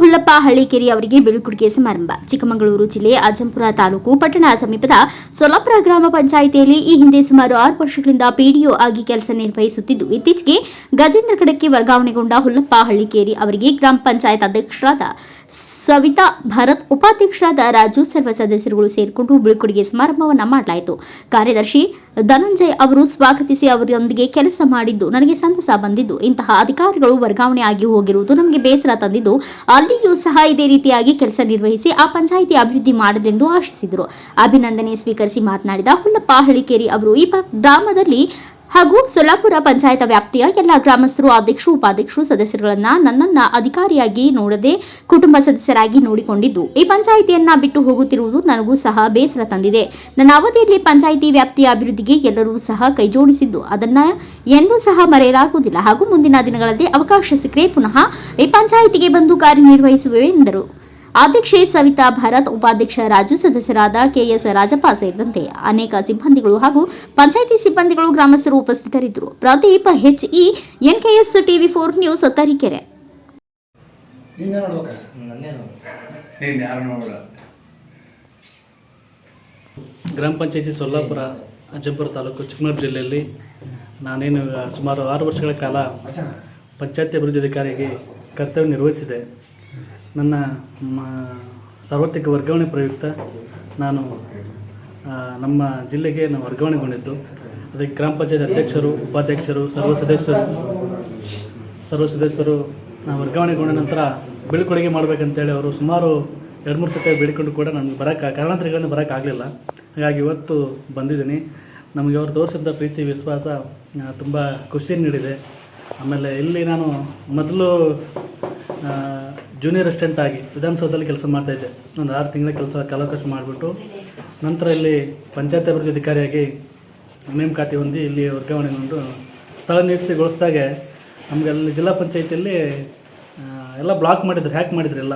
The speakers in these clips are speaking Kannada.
ಹುಲ್ಲಪ್ಪ ಹಳ್ಳಿಕೇರಿ ಅವರಿಗೆ ಬೀಳ್ಕೊಡುಗೆ ಸಮಾರಂಭ. ಚಿಕ್ಕಮಗಳೂರು ಜಿಲ್ಲೆ ಅಜ್ಜಂಪುರ ತಾಲೂಕು ಪಟ್ಟಣ ಸಮೀಪದ ಸೊಲಾಪುರ ಗ್ರಾಮ ಪಂಚಾಯಿತಿಯಲ್ಲಿ ಈ ಹಿಂದೆ ಸುಮಾರು ಆರು ವರ್ಷಗಳಿಂದ ಪಿಡಿಒ ಆಗಿ ಕೆಲಸ ನಿರ್ವಹಿಸುತ್ತಿದ್ದು, ಇತ್ತೀಚೆಗೆ ಗಜೇಂದ್ರ ಕಡಕ್ಕೆ ವರ್ಗಾವಣೆಗೊಂಡ ಹುಲ್ಲಪ್ಪ ಹಳ್ಳಿಕೇರಿ ಅವರಿಗೆ ಗ್ರಾಮ ಪಂಚಾಯತ್ ಅಧ್ಯಕ್ಷರಾದ ಸವಿತಾ ಭರತ್, ಉಪಾಧ್ಯಕ್ಷರಾದ ರಾಜು, ಸರ್ವ ಸದಸ್ಯರುಗಳು ಸೇರಿಕೊಂಡು ಬೀಳ್ಕೊಡುಗೆ ಸಮಾರಂಭವನ್ನು ಮಾಡಲಾಯಿತು. ಕಾರ್ಯದರ್ಶಿ ಧನಂಜಯ್ ಅವರು ಸ್ವಾಗತಿಸಿ ಅವರೊಂದಿಗೆ ಕೆಲಸ ಮಾಡಿದ್ದು ನನಗೆ ಸಂತಸ ಬಂದಿದ್ದು, ಇಂತಹ ಅಧಿಕಾರಿಗಳು ವರ್ಗಾವಣೆ ಆಗಿ ಹೋಗಿರುವುದು ನಮಗೆ ಬೇಸರ ತಂದಿದ್ದು ಅಲ್ಲಿಯೂ ಸಹ ಇದೇ ರೀತಿಯಾಗಿ ಕೆಲಸ ನಿರ್ವಹಿಸಿ ಆ ಪಂಚಾಯಿತಿ ಅಭಿವೃದ್ಧಿ ಮಾಡಲೆಂದು ಆಶಿಸಿದರು. ಅಭಿನಂದನೆ ಸ್ವೀಕರಿಸಿ ಮಾತನಾಡಿದ ಹುಲ್ಲಪ್ಪ ಹಳಿಕೇರಿ ಅವರು, ಈ ಗ್ರಾಮದಲ್ಲಿ ಹಾಗೂ ಸೊಲ್ಲಾಪುರ ಪಂಚಾಯತ್ ವ್ಯಾಪ್ತಿಯ ಎಲ್ಲ ಗ್ರಾಮಸ್ಥರು, ಅಧ್ಯಕ್ಷರು, ಉಪಾಧ್ಯಕ್ಷರು ಸದಸ್ಯರುಗಳನ್ನ ನನ್ನನ್ನ ಅಧಿಕಾರಿಯಾಗಿ ನೋಡದೆ ಕುಟುಂಬ ಸದಸ್ಯರಾಗಿ ನೋಡಿಕೊಂಡಿದ್ದು, ಈ ಪಂಚಾಯಿತಿಯನ್ನ ಬಿಟ್ಟು ಹೋಗುತ್ತಿರುವುದು ನನಗೂ ಸಹ ಬೇಸರ ತಂದಿದೆ. ನನ್ನ ಅವಧಿಯಲ್ಲಿ ಪಂಚಾಯಿತಿ ವ್ಯಾಪ್ತಿಯ ಅಭಿವೃದ್ಧಿಗೆ ಎಲ್ಲರೂ ಸಹ ಕೈಜೋಡಿಸಿದ್ದು ಅದನ್ನ ಎಂದೂ ಸಹ ಮರೆಯಲಾಗುವುದಿಲ್ಲ. ಹಾಗೂ ಮುಂದಿನ ದಿನಗಳಲ್ಲಿ ಅವಕಾಶ ಸಿಕ್ಕರೆ ಪುನಃ ಈ ಪಂಚಾಯಿತಿಗೆ ಬಂದು ಕಾರ್ಯನಿರ್ವಹಿಸುವೆ ಎಂದರು ಅಧ್ಯಕ್ಷೆ ಸವಿತಾ ಭರತ್ ಉಪಾಧ್ಯಕ್ಷ ರಾಜು ಸದಸ್ಯರಾದ ಕೆಎಸ್ ರಾಜಪ್ಪ ಸೇರಿದಂತೆ ಅನೇಕ ಸಿಬ್ಬಂದಿಗಳು ಹಾಗೂ ಪಂಚಾಯಿತಿ ಸಿಬ್ಬಂದಿಗಳು ಗ್ರಾಮಸ್ಥರು ಉಪಸ್ಥಿತರಿದ್ದರು. Pradeep H E N K S TV four news Tarikere. ಗ್ರಾಮ ಪಂಚಾಯತಿ ಸೊಲ್ಲಾಪುರ ಅಜ್ಜಂಪುರ ತಾಲೂಕು ಚಿಕ್ಕಮಗಳೂರು ಜಿಲ್ಲೆಯಲ್ಲಿ ನಾನೇನು ಸುಮಾರು ಆರು ವರ್ಷಗಳ ಕಾಲ ಪಂಚಾಯತಿ ಅಭಿವೃದ್ಧಿ ಅಧಿಕಾರಿಗೆ ಕರ್ತವ್ಯ ನಿರ್ವಹಿಸಿದೆ. ನನ್ನ ಸಾರ್ವತ್ರಿಕ ವರ್ಗಾವಣೆ ಪ್ರಯುಕ್ತ ನಾನು ನಮ್ಮ ಜಿಲ್ಲೆಗೆ ನಾವು ವರ್ಗಾವಣೆಗೊಂಡಿದ್ದು. ಅದಕ್ಕೆ ಗ್ರಾಮ ಪಂಚಾಯತ್ ಅಧ್ಯಕ್ಷರು, ಉಪಾಧ್ಯಕ್ಷರು, ಸರ್ವ ಸದಸ್ಯರು ಸರ್ವ ಸದಸ್ಯರು ನಾವು ವರ್ಗಾವಣೆಗೊಂಡ ನಂತರ ಬೀಳ್ಕೊಡುಗೆ ಮಾಡಬೇಕಂತೇಳಿ ಅವರು ಸುಮಾರು ಎರಡು ಮೂರು ಸತಿ ಬೇಡಿಕೊಂಡು ಕೂಡ ನನಗೆ ಬರೋಕ್ಕೆ ಕಾರಣಾಂತರಗಳನ್ನು ಬರೋಕ್ಕಾಗಲಿಲ್ಲ ಹಾಗಾಗಿ ಇವತ್ತು ಬಂದಿದ್ದೀನಿ. ನಮಗೆ ಅವರು ತೋರಿಸಿದ್ದ ಪ್ರೀತಿ, ವಿಶ್ವಾಸ ತುಂಬ ಖುಷಿ ನೀಡಿದೆ. ಆಮೇಲೆ ಇಲ್ಲಿ ನಾನು ಮೊದಲು ಜೂನಿಯರ್ ಅಸಿಸ್ಟೆಂಟ್ ಆಗಿ ವಿಧಾನಸೌಧದಲ್ಲಿ ಕೆಲಸ ಮಾಡ್ತಾ ಇದ್ದೆ. ಒಂದು ಆರು ತಿಂಗಳ ಕೆಲಸ ಕಾಲಾವಕಾಶ ಮಾಡಿಬಿಟ್ಟು ನಂತರ ಇಲ್ಲಿ ಪಂಚಾಯತ್ ಅಭಿವೃದ್ಧಿ ಅಧಿಕಾರಿಯಾಗಿ ನೇಮಕಾತಿ ಹೊಂದಿ ಇಲ್ಲಿ ವರ್ಗಾವಣೆಗೊಂಡು ಸ್ಥಳ ನಿರೀಕ್ಷೆಗೊಳಿಸಿದಾಗ ನಮಗೆ ಅಲ್ಲಿ ಜಿಲ್ಲಾ ಪಂಚಾಯತಿಯಲ್ಲಿ ಎಲ್ಲ ಬ್ಲಾಕ್ ಮಾಡಿದ್ರು ಹ್ಯಾಕ್ ಮಾಡಿದ್ರು ಎಲ್ಲ.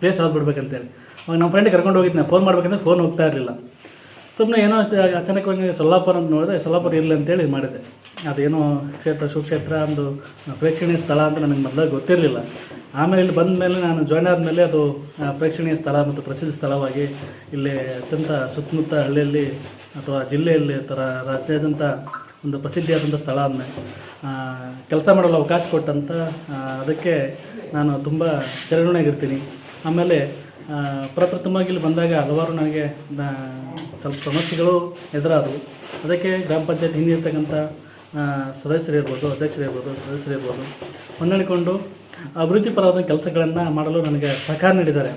ಪ್ಲೇಸ್ ಬಿಡ್ಬೇಕಂತೇಳಿ ಅವಾಗ ನಮ್ಮ ಫ್ರೆಂಡ್ ಕರ್ಕೊಂಡು ಹೋಗಿದ್ದೆ ಫೋನ್ ಮಾಡ್ಬೇಕಂದ್ರೆ ಫೋನ್ ಹೋಗ್ತಾ ಇರಲಿಲ್ಲ. ಸುಮ್ಮನೆ ಏನೋ ಅಚಾನಕ್ ಅಚಾನಕವಾಗಿ ಸೊಲ್ಲಾಪುರ ಅಂತ ನೋಡಿದೆ ಸೊಲ್ಲಾಪುರ ಇರಲಿ ಅಂತೇಳಿ ಮಾಡಿದೆ. ಅದೇನೋ ಕ್ಷೇತ್ರ, ಸುಕ್ಷೇತ್ರ ಒಂದು ಪ್ರೇಕ್ಷಣೀಯ ಸ್ಥಳ ಅಂತ ನನಗೆ ಮೊದಲೇ ಗೊತ್ತಿರಲಿಲ್ಲ. ಆಮೇಲೆ ಇಲ್ಲಿ ಬಂದ ಮೇಲೆ ನಾನು ಜಾಯ್ನ್ ಆದಮೇಲೆ ಅದು ಪ್ರೇಕ್ಷಣೀಯ ಸ್ಥಳ ಮತ್ತು ಪ್ರಸಿದ್ಧ ಸ್ಥಳವಾಗಿ ಇಲ್ಲಿ ಅತ್ಯಂತ ಸುತ್ತಮುತ್ತ ಹಳ್ಳಿಯಲ್ಲಿ ಅಥವಾ ಜಿಲ್ಲೆಯಲ್ಲಿ ಥರ ರಾಜ್ಯಾದ್ಯಂತ ಒಂದು ಪ್ರಸಿದ್ಧಿಯಾದಂಥ ಸ್ಥಳ ಅಂದೆ ಕೆಲಸ ಮಾಡಲು ಅವಕಾಶ ಕೊಟ್ಟಂತ ಅದಕ್ಕೆ ನಾನು ತುಂಬ ಚಿರಋಣಿಯಾಗಿರ್ತೀನಿ ಆಮೇಲೆ ಪ್ರಪ್ರಥಮವಾಗಿ ಇಲ್ಲಿ ಬಂದಾಗ ಹಲವಾರು ನನಗೆ ಸ್ವಲ್ಪ ಸಮಸ್ಯೆಗಳು ಎದುರಾದವು. ಅದಕ್ಕೆ ಗ್ರಾಮ ಪಂಚಾಯತ್ ಹಿಂದಿರ್ತಕ್ಕಂಥ ಸದಸ್ಯರಿರ್ಬೋದು ಅಧ್ಯಕ್ಷರಿರ್ಬೋದು ಸದಸ್ಯರಿರ್ಬೋದು ಹೊಂದಾಣಿಕೊಂಡು ಅಭಿವೃದ್ಧಿ ಪರವಾದ ಕೆಲಸಗಳನ್ನು ಮಾಡಲು ನನಗೆ ಸಹಕಾರ ನೀಡಿದ್ದಾರೆ.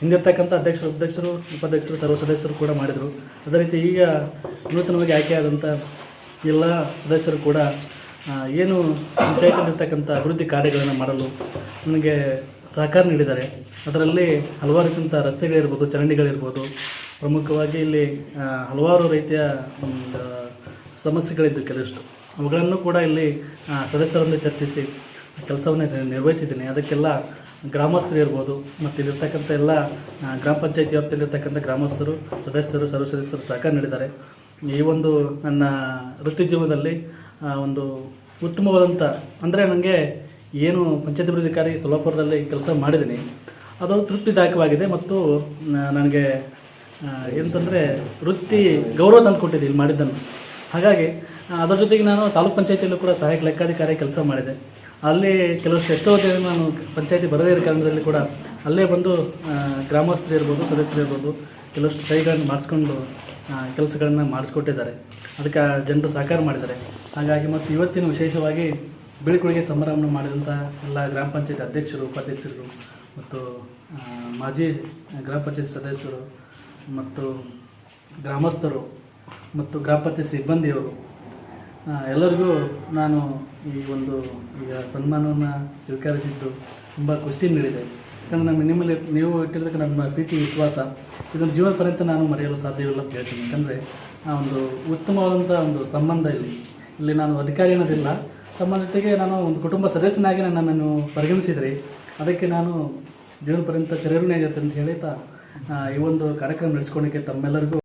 ಹಿಂದಿರ್ತಕ್ಕಂಥ ಅಧ್ಯಕ್ಷರು ಅಧ್ಯಕ್ಷರು, ಉಪಾಧ್ಯಕ್ಷರು ಸರ್ವ ಸದಸ್ಯರು ಕೂಡ ಮಾಡಿದರು. ಅದೇ ರೀತಿ ಈಗ ನೂತನವಾಗಿ ಆಯ್ಕೆಯಾದಂಥ ಎಲ್ಲ ಸದಸ್ಯರು ಕೂಡ ಏನು ಪಂಚಾಯತ್ನಲ್ಲಿರ್ತಕ್ಕಂಥ ಅಭಿವೃದ್ಧಿ ಕಾರ್ಯಗಳನ್ನು ಮಾಡಲು ನನಗೆ ಸಹಕಾರ ನೀಡಿದ್ದಾರೆ. ಅದರಲ್ಲಿ ಹಲವಾರು ಕಂತ ರಸ್ತೆಗಳಿರ್ಬೋದು ಚರಂಡಿಗಳಿರ್ಬೋದು ಪ್ರಮುಖವಾಗಿ ಇಲ್ಲಿ ಹಲವಾರು ರೀತಿಯ ಒಂದು ಸಮಸ್ಯೆಗಳಿದ್ದು ಕೆಲವಷ್ಟು. ಅವುಗಳನ್ನು ಕೂಡ ಇಲ್ಲಿ ಸದಸ್ಯರನ್ನು ಚರ್ಚಿಸಿ ಕೆಲಸವನ್ನು ನಿರ್ವಹಿಸಿದ್ದೀನಿ. ಅದಕ್ಕೆಲ್ಲ ಗ್ರಾಮಸ್ಥರು ಇರ್ಬೋದು, ಮತ್ತು ಇಲ್ಲಿರ್ತಕ್ಕಂಥ ಎಲ್ಲ ಗ್ರಾಮ ಪಂಚಾಯತಿ ವ್ಯಾಪ್ತಿಯಲ್ಲಿರ್ತಕ್ಕಂಥ ಗ್ರಾಮಸ್ಥರು, ಸದಸ್ಯರು, ಸರ್ವ ಸದಸ್ಯರು ಸಹಕಾರ ನೀಡಿದ್ದಾರೆ. ಈ ಒಂದು ನನ್ನ ವೃತ್ತಿ ಜೀವನದಲ್ಲಿ ಒಂದು ಉತ್ತಮವಾದಂಥ ಅಂದರೆ ನನಗೆ ಏನು ಪಂಚಾಯತ್ ಅಭಿವೃದ್ಧಿಕಾರಿ ಸೊಲ್ಲಾಪುರದಲ್ಲಿ ಕೆಲಸ ಮಾಡಿದ್ದೀನಿ. ಅದು ತೃಪ್ತಿದಾಯಕವಾಗಿದೆ ಮತ್ತು ನನಗೆ ಏನಂತಂದರೆ ವೃತ್ತಿ ಗೌರವ ತಂದು ಕೊಟ್ಟಿದೆ ಇಲ್ಲಿ ಮಾಡಿದ್ದನ್ನು. ಹಾಗಾಗಿ, ಅದರ ಜೊತೆಗೆ ನಾನು ತಾಲೂಕ್ ಪಂಚಾಯತಿಯಲ್ಲೂ ಕೂಡ ಸಹಾಯಕ ಲೆಕ್ಕಾಧಿಕಾರಿ ಕೆಲಸ ಮಾಡಿದೆ. ಅಲ್ಲಿ ಕೆಲವಷ್ಟು ಎಷ್ಟೋ ಜನ ನಾನು ಪಂಚಾಯತಿ ಬರದೇ ಇರೋ ಕಾರಣದಲ್ಲಿ ಕೂಡ ಅಲ್ಲೇ ಬಂದು ಗ್ರಾಮಸ್ಥರು ಇರ್ಬೋದು, ಸದಸ್ಯರು ಇರ್ಬೋದು, ಕೆಲವಷ್ಟು ಸಹಿಗಳನ್ನು ಮಾಡಿಸ್ಕೊಂಡು ಕೆಲಸಗಳನ್ನು ಮಾಡಿಸ್ಕೊಟ್ಟಿದ್ದಾರೆ. ಅದಕ್ಕೆ ಜನರು ಸಹಕಾರ ಮಾಡಿದ್ದಾರೆ. ಹಾಗಾಗಿ ಮತ್ತು ಇವತ್ತಿನ ವಿಶೇಷವಾಗಿ ಬೀಳ್ಕೊಡುಗೆ ಸಮಾರಂಭ ಮಾಡಿದಂಥ ಎಲ್ಲ ಗ್ರಾಮ ಪಂಚಾಯತ್ ಅಧ್ಯಕ್ಷರು, ಉಪಾಧ್ಯಕ್ಷರು ಮತ್ತು ಮಾಜಿ ಗ್ರಾಮ ಪಂಚಾಯತ್ ಸದಸ್ಯರು ಮತ್ತು ಗ್ರಾಮಸ್ಥರು ಮತ್ತು ಗ್ರಾಮ ಪಂಚಾಯತ್ ಸಿಬ್ಬಂದಿಯವರು ಎಲ್ಲರಿಗೂ ನಾನು ಈ ಒಂದು ಈಗ ಸನ್ಮಾನವನ್ನು ಸ್ವೀಕರಿಸಿದ್ದು ತುಂಬ ಖುಷಿ ನೀಡಿದೆ. ಯಾಕಂದರೆ ನಮ್ಮ ನಿಮ್ಮಲ್ಲಿ ನೀವು ಇಟ್ಟಿರ್ತಕ್ಕ ನಮ್ಮ ಪ್ರೀತಿ, ವಿಶ್ವಾಸ ಇದನ್ನು ಜೀವನ ಪರ್ಯಂತ ನಾನು ಮರೆಯಲು ಸಾಧ್ಯವಿಲ್ಲ ಅಂತ ಹೇಳ್ತೀನಿ. ಯಾಕಂದರೆ ಆ ಒಂದು ಉತ್ತಮವಾದಂಥ ಒಂದು ಸಂಬಂಧ ಇಲ್ಲಿ. ಇಲ್ಲಿ ನಾನು ಅಧಿಕಾರಿ ಅನ್ನೋದಿಲ್ಲ. ತಮ್ಮ ಜೊತೆಗೆ ನಾನು ಒಂದು ಕುಟುಂಬ ಸದಸ್ಯನಾಗಿ ನನ್ನನ್ನು ಪರಿಗಣಿಸಿದ್ರಿ. ಅದಕ್ಕೆ ನಾನು ಜೀವನ ಪರ್ಯಂತ ಚಿರಋಣಿಯಾಗಿರುತ್ತೆ ಅಂತ ಹೇಳ್ತಾ ಈ ಒಂದು ಕಾರ್ಯಕ್ರಮ ನಡೆಸ್ಕೊಳಕ್ಕೆ ತಮ್ಮೆಲ್ಲರಿಗೂ